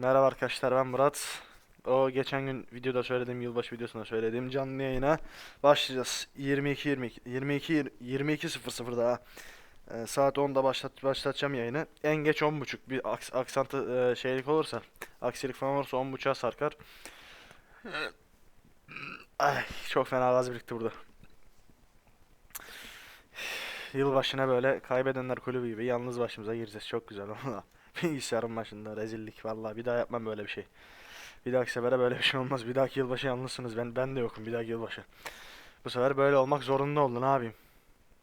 Merhaba arkadaşlar ben Murat. O geçen gün videoda söylediğim yılbaşı videosunda söylediğim canlı yayına başlayacağız. 22 22 22 22.00'da ha. Ee, saat 10'da başlat başlatacağım yayını. En geç 10.30 bir aks aksantı e, şeylik olursa, aksilik falan olursa 10.30'a sarkar. Ay çok fena gaz birikti burada. Yılbaşına böyle kaybedenler kulübü gibi yalnız başımıza gireceğiz. Çok güzel valla. Bilgisayarın başında rezillik vallahi bir daha yapmam böyle bir şey. Bir dahaki sefere böyle bir şey olmaz. Bir dahaki yılbaşı yalnızsınız. Ben ben de yokum bir dahaki yılbaşı. Bu sefer böyle olmak zorunda oldu. Ne?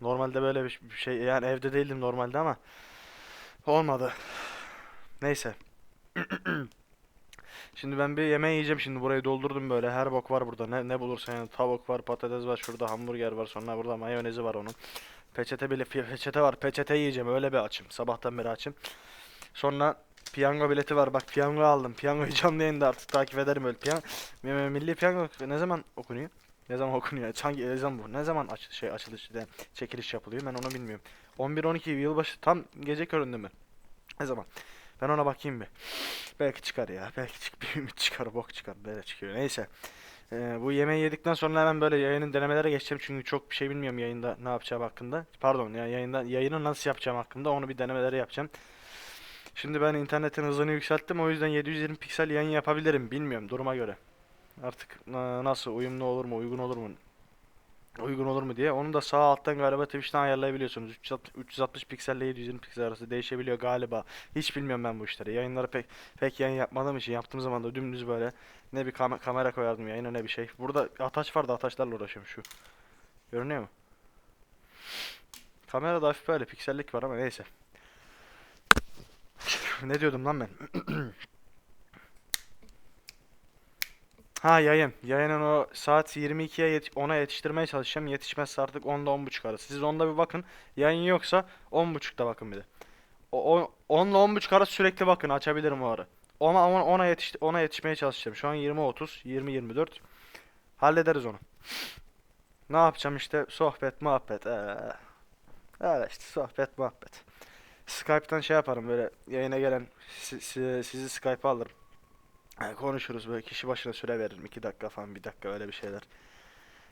Normalde böyle bir şey yani evde değildim normalde ama olmadı. Neyse. Şimdi ben bir yemeği yiyeceğim şimdi burayı doldurdum böyle her bok var burada ne ne bulursan yani tavuk var patates var şurada hamburger var sonra burada mayonezi var onun peçete bile peçete var. Peçete yiyeceğim. Öyle bir açım. Sabahtan beri açım. Sonra piyango bileti var. Bak piyango aldım. Piyangoyu canlı yayında artık takip ederim öyle. Piyango milli piyango ne zaman okunuyor? Ne zaman okunuyor? Hangi ne zaman bu? Ne zaman aç şey açılış de, çekiliş yapılıyor? Ben onu bilmiyorum. 11 12 yılbaşı. Tam gece köründe mi? Ne zaman? Ben ona bakayım bir Belki çıkar ya. Belki çık bir ümit çıkar, bok çıkar. Böyle çıkıyor. Neyse. Ee, bu yemeği yedikten sonra hemen böyle yayının denemelere geçeceğim çünkü çok bir şey bilmiyorum yayında ne yapacağım hakkında. Pardon ya yayında yayını nasıl yapacağım hakkında onu bir denemeleri yapacağım. Şimdi ben internetin hızını yükselttim o yüzden 720 piksel yayın yapabilirim. Bilmiyorum duruma göre. Artık na- nasıl uyumlu olur mu, uygun olur mu? Uygun olur mu diye. Onu da sağ alttan galiba Twitch'ten ayarlayabiliyorsunuz. 360, 360 pikselle 720 piksel arası değişebiliyor galiba. Hiç bilmiyorum ben bu işleri. Yayınları pek pek yayın yapmadığım için yaptığım zaman da dümdüz böyle ne bir kam- kamera koyardım yayına ne bir şey. Burada ataç vardı ataçlarla uğraşıyorum şu. Görünüyor mu? Kamerada hafif böyle piksellik var ama neyse. ne diyordum lan ben? Ha yayın. Yayının o saat 22'ye yet 10'a yetiştirmeye çalışacağım. Yetişmezse artık 10'da 10.30 arası. Siz 10'da bir bakın. Yayın yoksa 10.30'da bakın bir de. O, o 10 ile 10.30 arası sürekli bakın açabilirim o ara. Ona ona ona yetiş ona yetişmeye çalışacağım. Şu an 20 30, 20 24. Hallederiz onu. Ne yapacağım işte sohbet, muhabbet. Ee, öyle işte sohbet, muhabbet. Skype'tan şey yaparım böyle yayına gelen si- si- sizi Skype'a alırım. Konuşuruz böyle kişi başına süre veririm. 2 dakika falan 1 dakika öyle bir şeyler.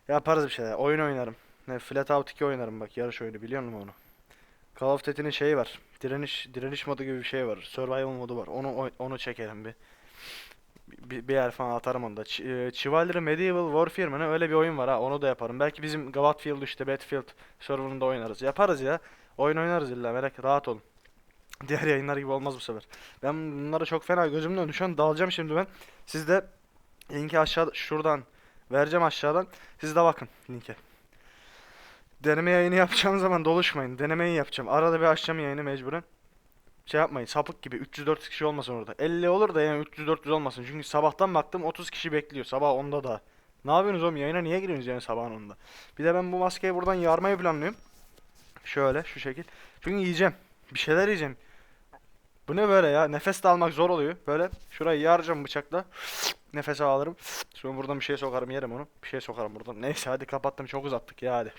Yaparız bir şeyler. Oyun oynarım. Ne Flat Out 2 oynarım bak yarış oyunu biliyor musun onu? Call of Duty'nin şeyi var. Direniş direniş modu gibi bir şey var. Survival modu var. Onu onu çekerim bir. Bir, bir yer falan atarım onu da. Ch- e, Chivalry Medieval Warfare mı ne öyle bir oyun var ha. Onu da yaparım. Belki bizim Battlefield işte Battlefield serverında oynarız. Yaparız ya. Oyun oynarız illa merak rahat olun. Diğer yayınlar gibi olmaz bu sefer. Ben bunlara çok fena gözümün önünde şu an dalacağım şimdi ben. Siz de linki aşağıda şuradan vereceğim aşağıdan. Siz de bakın linke. Deneme yayını yapacağım zaman doluşmayın. Denemeyi yapacağım. Arada bir açacağım yayını mecburen. Şey yapmayın sapık gibi 300-400 kişi olmasın orada. 50 olur da yani 300-400 olmasın. Çünkü sabahtan baktım 30 kişi bekliyor. Sabah 10'da da. Ne yapıyorsunuz oğlum yayına niye giriyorsunuz yani sabahın 10'da? Bir de ben bu maskeyi buradan yarmayı planlıyorum. Şöyle şu şekil. Çünkü yiyeceğim. Bir şeyler yiyeceğim. Bu ne böyle ya? Nefes de almak zor oluyor. Böyle şurayı yaracağım bıçakla. Nefes alırım. Sonra buradan bir şey sokarım yerim onu. Bir şey sokarım buradan. Neyse hadi kapattım çok uzattık ya hadi.